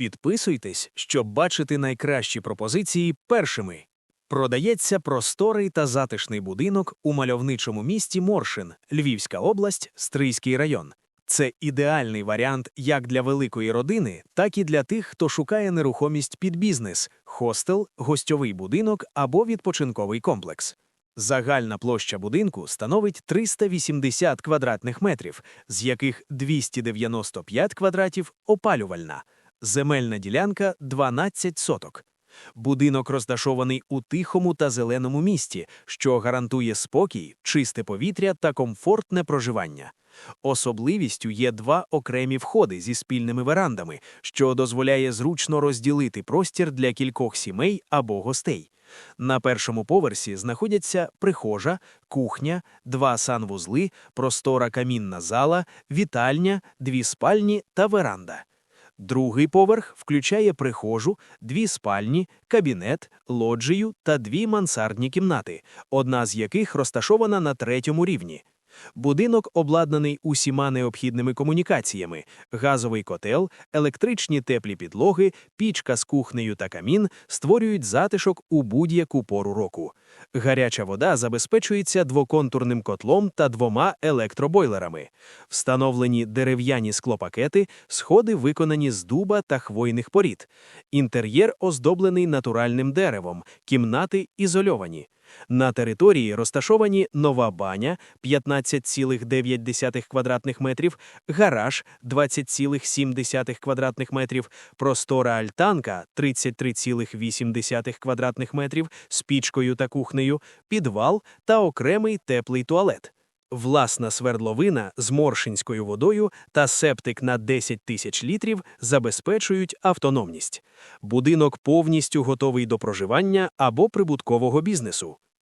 Підписуйтесь, щоб бачити найкращі пропозиції першими. Продається просторий та затишний будинок у мальовничому місті Моршин, Львівська область, Стрийський район. Це ідеальний варіант як для великої родини, так і для тих, хто шукає нерухомість під бізнес, хостел, гостьовий будинок або відпочинковий комплекс. Загальна площа будинку становить 380 квадратних метрів, з яких 295 квадратів опалювальна. Земельна ділянка 12 соток. Будинок розташований у тихому та зеленому місті, що гарантує спокій, чисте повітря та комфортне проживання. Особливістю є два окремі входи зі спільними верандами, що дозволяє зручно розділити простір для кількох сімей або гостей. На першому поверсі знаходяться прихожа, кухня, два санвузли, простора камінна зала, вітальня, дві спальні та веранда. Другий поверх включає прихожу, дві спальні, кабінет, лоджію та дві мансардні кімнати, одна з яких розташована на третьому рівні. Будинок обладнаний усіма необхідними комунікаціями: газовий котел, електричні теплі підлоги, пічка з кухнею та камін створюють затишок у будь-яку пору року. Гаряча вода забезпечується двоконтурним котлом та двома електробойлерами. Встановлені дерев'яні склопакети, сходи виконані з дуба та хвойних порід. Інтер'єр оздоблений натуральним деревом, кімнати ізольовані. На території розташовані нова баня 15,9 квадратних метрів, гараж 20,7 квадратних метрів, простора альтанка 33,8 квадратних метрів з пічкою та кухнею, підвал та окремий теплий туалет. Власна свердловина з моршинською водою та септик на 10 тисяч літрів забезпечують автономність. Будинок повністю готовий до проживання або прибуткового бізнесу.